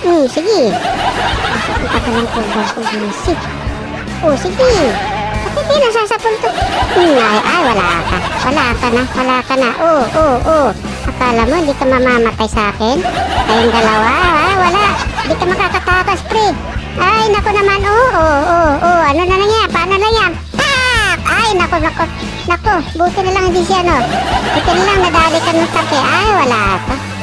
Hmm, sige. Ang pagalang ko ba ko bumisit. Oh, sige. Bakit di nasasapol to? Hmm, ay, ay, wala ka. Wala ka na, wala ka na. Oh, oh, oh. Akala mo, hindi ka mamamatay sa akin? Kayong dalawa, ah, wala. Hindi ka makakatakas, pre. Ay, naku naman, oh, oh, oh, oh. Ano na lang yan? Paano na yan? Tak! Ay, naku, naku. Naku, buti na lang hindi siya, no? Buti na lang nadali ka ng take. Ay, wala ka.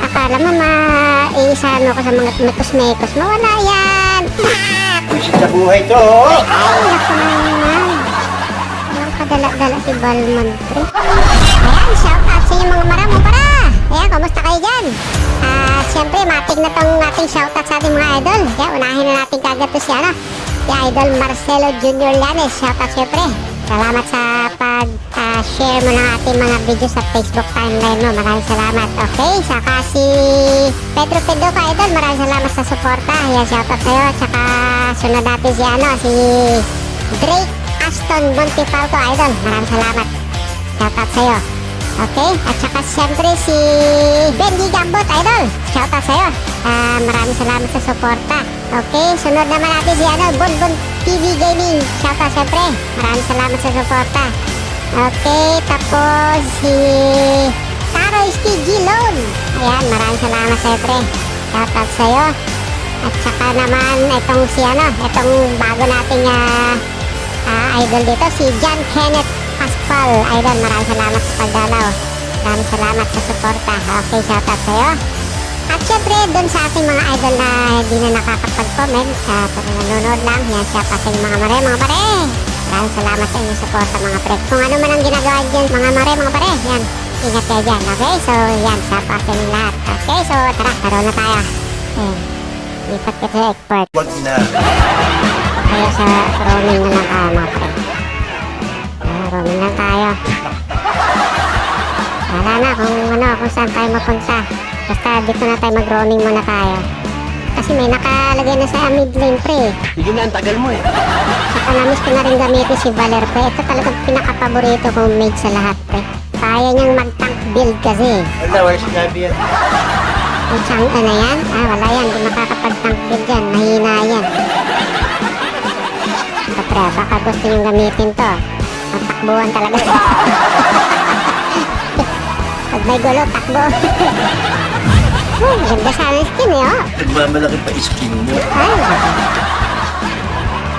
Akala mo maiisano ko sa mga mekos-mekos mo. Wala yan. Tak! Buisit sa buhay to. Ay, naku naman. Walang kadala-dala si Balmon, pre. Ayan, shout out sa mga maramong para. Ayan, kamusta kayo dyan? Ah, siyempre, matig na tong ating shout out sa ating mga idol. Kaya unahin na natin kagad to si ano, si Idol Marcelo Junior Llanes. Shout out siyempre. Salamat sa pag-share mo ng ating mga video sa Facebook timeline mo. Maraming salamat. Okay, saka si Pedro Pedoca Idol. Maraming salamat sa suporta. Ayan, shout out sa'yo. Saka sunod natin si ano, si Drake Aston Montefalco Idol. Maraming salamat. Shout out sa'yo. Okay? At saka siyempre si Bendy Gambot Idol. Shout out sa'yo. Ah, maraming salamat sa suporta. Okay? Sunod naman natin si ano, Bonbon TV Gaming. Shout out siyempre. Maraming salamat sa suporta. Okay? Tapos si Taro STG Loan. Ayan, maraming salamat siyempre. Shout out sa'yo. At saka naman itong si ano, itong bago nating ah, ah, idol dito, si John Kenneth Pascual. Idol, maraming salamat sa pagdalaw. Maraming salamat sa suporta. Okay, shout out sa'yo. At syempre, dun sa ating mga idol na hindi na nakakapag-comment, uh, pero nanonood lang, yan, shout out sa mga mare, mga pare. Maraming salamat sa inyong suporta mga pre. Kung ano man ang ginagawa dyan, mga mare, mga pare, yan, ingat kayo dyan, okay? So, yan, shout out sa inyong lahat. Okay, so, tara, taro na tayo. Ayan, lipat kita sa expert. Wag na. Kaya sa roaming na lang tayo mga pre. Ah, roaming lang tayo. Wala na kung ano, kung saan tayo mapunta. Basta dito na tayo mag-roaming muna tayo. Kasi may nakalagay na sa mid lane pre. Sige na, ang tagal mo eh. Saka namis ko na rin gamitin si Valer pre. Ito talagang pinaka-paborito kong mate sa lahat pre. Kaya niyang mag-tank build kasi. Wala, wala sinabi yan. Yung chang ano yan? Ah, wala yan. Hindi makakapag-tank build yan. Mahina yan. Ito pre, baka gusto niyong gamitin to. Matakbuhan talaga. Pag may gulo, takbo. oh, ganda sana yung skin eh, oh. Nagmamalaki pa skin mo. Ay,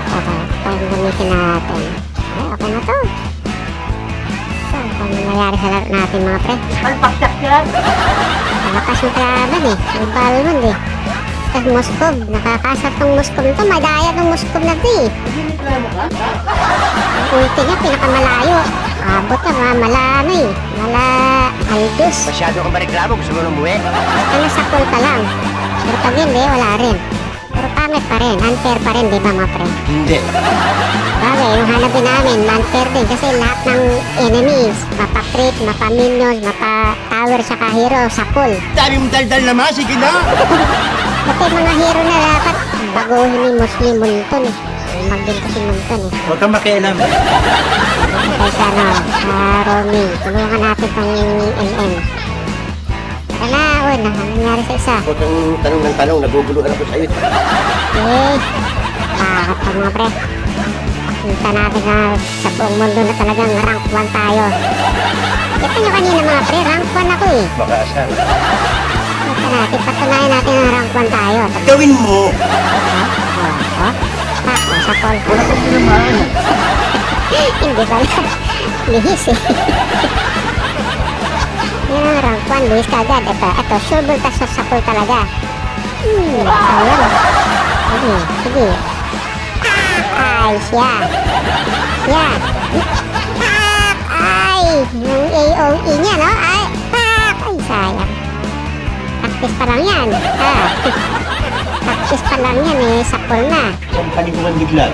Tara, parang gamitin natin. Ay, okay na to. So, kung nangyayari sa laro natin mga pre. Palpaksak yan. Malakas yung kalaban eh. Yung balmond eh. Tapos Moskov. Nakakasar tong Moskov na to. Madaya tong Moskov na to eh. Giniklamo ka? Ang ulti niya pinakamalayo. Abot na mga mala ano eh. Mala Aldus. Masyado kang mareklamo, gusto mo nang umuwi? Basta nasa pool ka lang. Pero pag hindi, wala rin. Pero pangit pa rin. Unfair pa rin, di ba mga pre? Hindi. Bagay, yung hanapin namin, unfair din. Kasi lahat ng enemies, mapa-crit, mapa-minions, mapa-tower, saka hero, sa pool. Dami mong daldal naman, sige na. Pati mga hero na dapat baguhin ni Muslim Munton eh. Magdinto si Munton eh. Huwag kang makialam. Kaya sa ano, sa roaming. Tulungan natin tong MM. Tara na, na, ano nangyari sa isa? Huwag kang tanong ng tanong, naguguluhan ako sa'yo. Eh, bakit pa mga pre? Kita natin na sa buong mundo na talagang rank 1 tayo. Kita nyo kanina mga pre, rank 1 ako eh. Baka asal. Kita natin, patunayan natin na rank 1 tayo. Gawin mo! Oh, oh, oh, sa call. Wala kang tinamaan. Hindi pala. Lihis eh. Yan ang rank 1, lihis ka agad. Ito, ito, sure bull tas sa pool talaga. Hmm, ayun. Sige, sige. Ay, siya. Siya. Ay! Yung AOE niya, no? Ay, pak! Ay, sayang. Practice pa lang yan. Ah. Practice pa lang yan eh. Sa pool na. Saan paliguan bigla?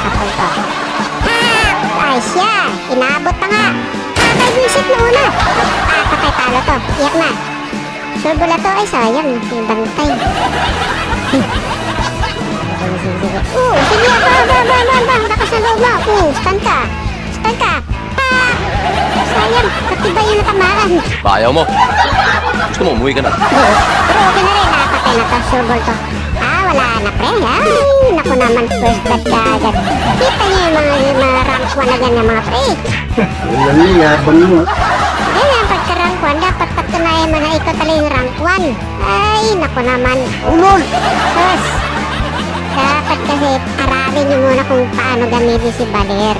Sapol ko. Siya! Inabot pa nga! Patay visit na una! Ah, patay talo to. Iyak na. Na to. Ay, sayang. Yung bantay. Sige, sige. Ba, ba, ba, ba, ba. Lakas na loob mo. Oo, stun ka. Stun ka. Ah! Sayang. Pati ba yung natamaan? Ayaw mo. Gusto mo, umuwi ka na. Oo. Pero okay na rin. Nakapatay sureball to. Ah, wala na pre. Ay, naku naman first blood ka agad. Kita niyo yung mga, yung mga rank 1 na ganyan mga pre. Wala na, yabang mo. Ganyan, pagka rank 1, dapat patunayan mo na ikaw talaga yung rank 1. Ay, naku naman. Ulol! Sus! Dapat kasi aralin niyo muna kung paano gamitin si Baler.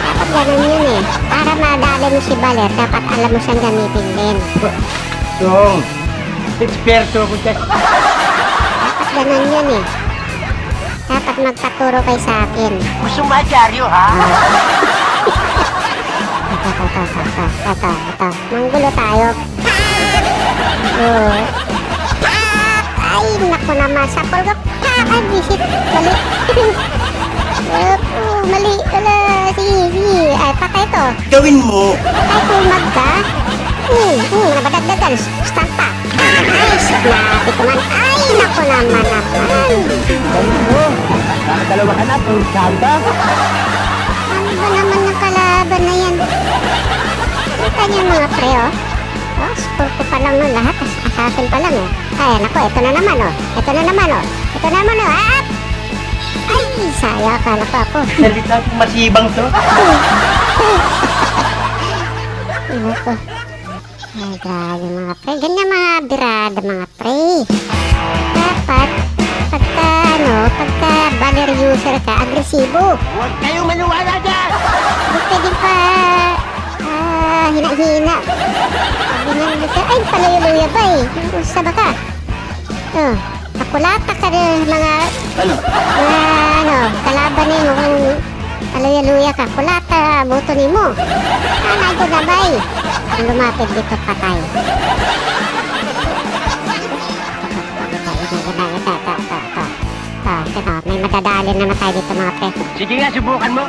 Dapat ganun yun eh. Para madali mo si Baler, dapat alam mo siyang gamitin din. So, eksperto ako dyan. Ganun yun eh. Dapat magpaturo kay sa akin. Gusto mo dyaryo, ha? Ito, ito, ito, ito, ito, ito, ito. Manggulo tayo. Oh. Ay, naku naman. Sapol ko. Ay, visit. Mali. Opo, mali. Wala. Sige, sige. Ay, patay to. Gawin mo. Ay, kumag ka. Hmm, hmm, nabadagdagan. Stand naman naman. Nakadalawa ka na, santa. Ano ba naman ng kalaban na yan? Kita niyo mga pre, oh. Oh, score ko pa lang nun lahat. As assassin pa lang, eh. Ay, nako, ito na naman, oh. Ito na naman, oh. Ito na naman, oh. Ah! Ay, saya, akala ko ako. Salita kong masibang to. Nako. Ay, grabe mga pre. Ganyan mga birada mga pre. Dapat, pagka, ano, pagka banner user ka, agresibo. Huwag kayong maniwala dyan! Hindi pwedeng pa, ah, hina-hina. Sabi naman siya, ay, palayo-luya ba eh. Sa baka. Oh, nakulata ka rin mga, Ano? mga, ano, kalaban ni mo kung palayo-luya ka. Kulata, buto ni mo. Ano ko eh. Ang lumapit dito patay. May madadali na na tayo dito mga pre. Sige nga, subukan mo.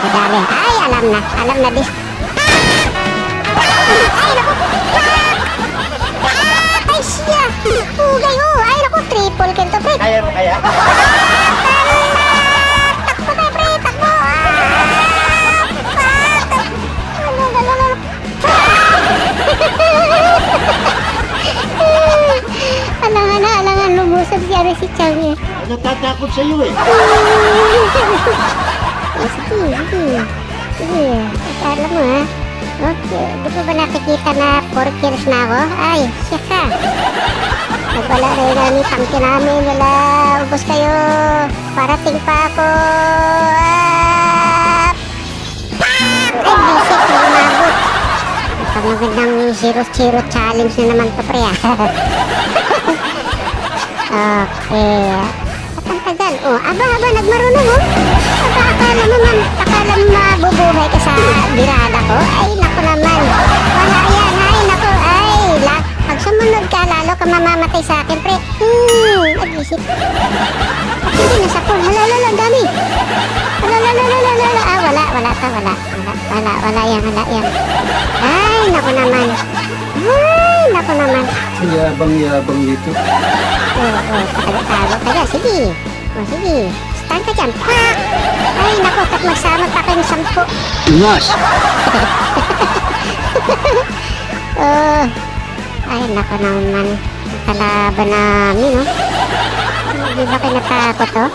Madali. Ay, alam na. Alam na dis. Ay, naku. Ah! Ay, siya. Pugay, oh. Ay, naku. Triple kill to, pre. Kaya mo kaya? Ano si Chang eh. Natatakot sa'yo eh. Oh, sige, sige. Sige, alam mo ha. Okay, di ko ba nakikita na 4 kills na ako? Ay, siya ka. Nagwala rin namin tangki namin. Wala, ubos kayo. Parating pa ako. Ah! Pak! Ay, visit na umabot. Ang magandang zero-zero challenge na naman to, pre. ah. okay. At ang tagal. Oh, aba, aba, nagmarunong oh. Aba, akala mo man, akala mo mabubuhay ka sa birada ko? Ay, naku naman. Wala yan, ay, naku, ay, la. Pag sumunod ka, lalo ka mamamatay sa akin, pre. Hmm, nag-isip. At hindi na sa pool. Hala, hala, dami. Hala, hala, hala, hala. Ah, wala, wala ka, wala. Wala, wala, wala yan, wala yan. Ay, naku naman. Ay, naku naman. Yabang-yabang dito. Oo, oo, dyan. Sige. O, sige. Stand ka dyan. Pak! Ay, naku, kat magsama pa kayong sampu. Inas! Oh. Ay, naku naman. Kalaban namin, no? Hindi ba kayo natakot, oh?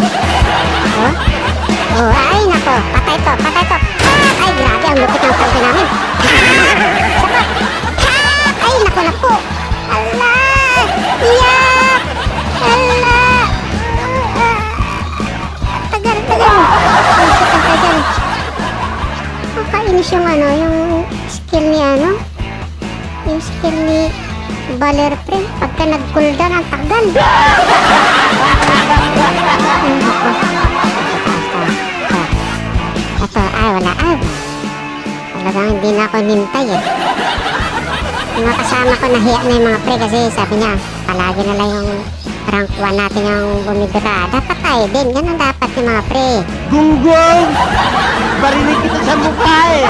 Oh? Oh, ay, naku. Patay to, patay to. Pak! Ay, grabe, ang lupit ng tangke namin. Sapat! Nakakainis yung ano, yung skill ni ano, yung skill ni Baler Pre. Pagka nag-cooldown, ang tagal. Ito, ay, wala, ay. Talagang hindi na ako nintay eh. Yung mga kasama ko, nahiya na yung mga pre kasi sabi niya, palagi na lang yung rank 1 natin yung bumibira. Dapat tayo din, ganun dapat yung mga pre. Gunggong! Barinig kita sa mukha eh.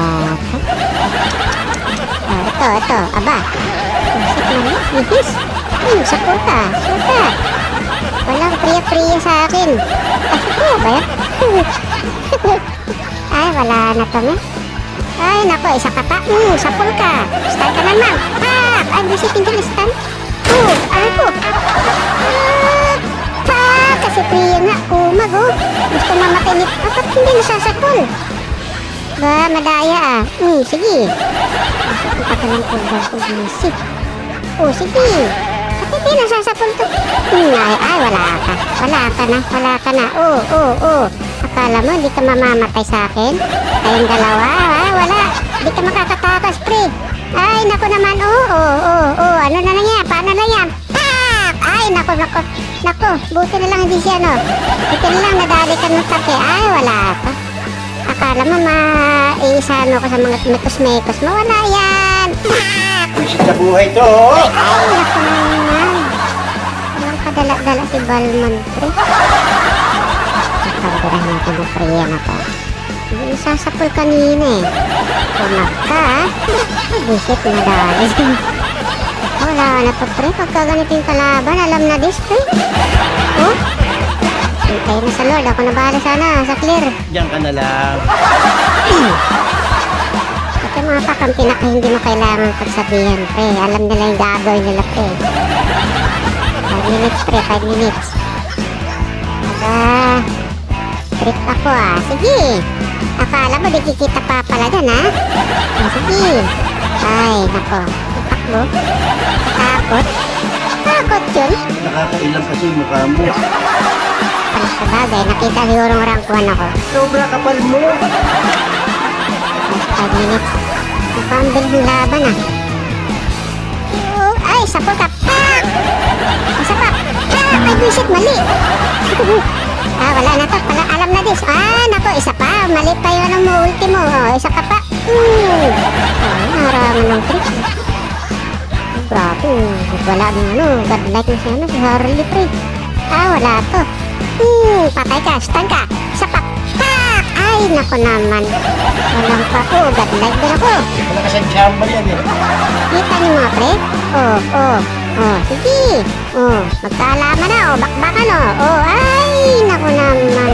Ka. Oh, ito, ito. Aba. Isip naman. Ihis. Hmm, sa puta. Suta. Walang priya-priya sa akin. Ay, ba yan? Ay, wala na to, me. Ay, nako, isa ka pa. Hmm, sapul ka. Stand ka naman. Pak! Ay, visiting ka na stand. Oh, po? Ah, pak! Kasi Priya nga, umag oh. Gusto mamatay ni... Ah, ba't hindi nasasapul? Ba, madaya ah. Hmm, sige. Gusto ka po ba ko visit? Oh, sige. Ba't hindi nasasapul to? Hmm, ay, ay, wala ka. Wala ka na, wala ka na. Oh, oh, oh. Akala mo, hindi ka mamamatay sa akin? Kayong dalawa, ah, wala. Hindi ka makakatakas, pre. Ay, naku naman, oh, oh, oh, oh. Ano na lang yan? Paano na yan? Pak! Ay, naku, naku. Naku, buti na lang hindi siya, no? Buti na lang nadali ka ng take. Ay, wala ka. Akala mo maiisano ko sa mga mekos-mekos mo. Wala yan. Pak! Visit sa buhay to, oh. Ay, naku naman. Walang kadala-dala si Balmon, pre. Pagdirahin natin ng priya na to. Hindi sasapul kanina eh. Pumak ka, ah. Visit na dali. Wala na to, pre. Pagka ganito yung kalaban, alam na this, pre. Oh? Hintay na sa Lord. Ako na bahala sana, sa clear. Diyan ka na lang. Ito mga kakampi na hindi mo kailangan pagsabihan, pre. Alam nila yung gagawin nila, pre. 5 minutes, pre. 5 minutes. Aba, trip ako, ah. Sige. Akala mo, di kikita pa pala dyan, ha? Ah, sige. Ay, nako. Takbo. Takot. Takot yun. Nakakailang kasi yung mukha mo. Pala sa bagay, nakita siguro ng rank 1 ako. Sobra kapal mo. Last 5 minutes. Mukhang ang bilis ng laban ah. Oo, ay, sapo ka. Pak! Pa. Pak! Ay, bullshit, mali. ah, wala na to. Pala, this. Ah, nako, isa pa. Mali pa yun ang ultimo. Oh, isa ka pa. Hmm. Oh, naraman ng trick. Grabe. Wala ng ano. Godlike na siya. Ano, si Harley, pre. Ah, wala to. Hmm, patay ka. Stun ka. Isa pa. Pak! Ay, nako naman. Walang pa. Oh, godlike din ako. Wala ka sa chamba yan eh. Kita niyo mga pre? Oh, oh, oh, sige. Oh, magkaalaman na, oh, bakbakan, oh. Oh, ay, naku naman.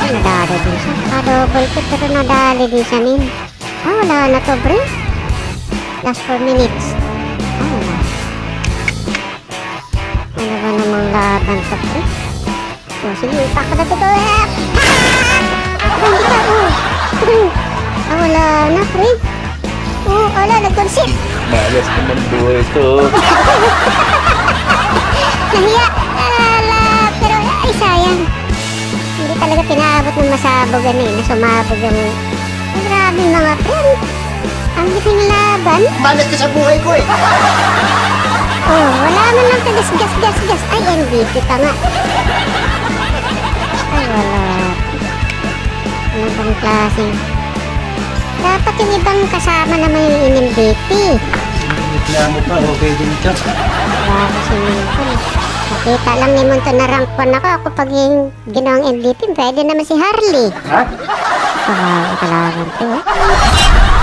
Pero nadali din siya. Ka-double ko, pero nadali din siya, min. Ah, wala na to, pre. Last 4 minutes. Ah, wala. Ano ba namang laban to, pre? Oh, sige, ipak ko na! Ah! Hindi ka, oh. Ah, wala na, pre. Oo, wala, nag-concede. Malas naman buhay to. Nahiya. Sayang. Hindi talaga pinaabot ng masabog ano eh, na sumabog yung... Ay, grabe mga friend. Ang biting laban. Malas ka sa buhay ko eh. Oh, wala man lang tagas gas gas gas. Ay, MVP ka nga. Ay, wala. Ano bang klaseng? Dapat yung ibang kasama naman yung in-MVP. Reklamo pa, okay din siya. Grabe si Milton. Nakita lang ni Monto na rank 1 ako. Ako pag yung ginawang MVP, pwede naman si Harley. Ha? Kawawa kalaban to. oh.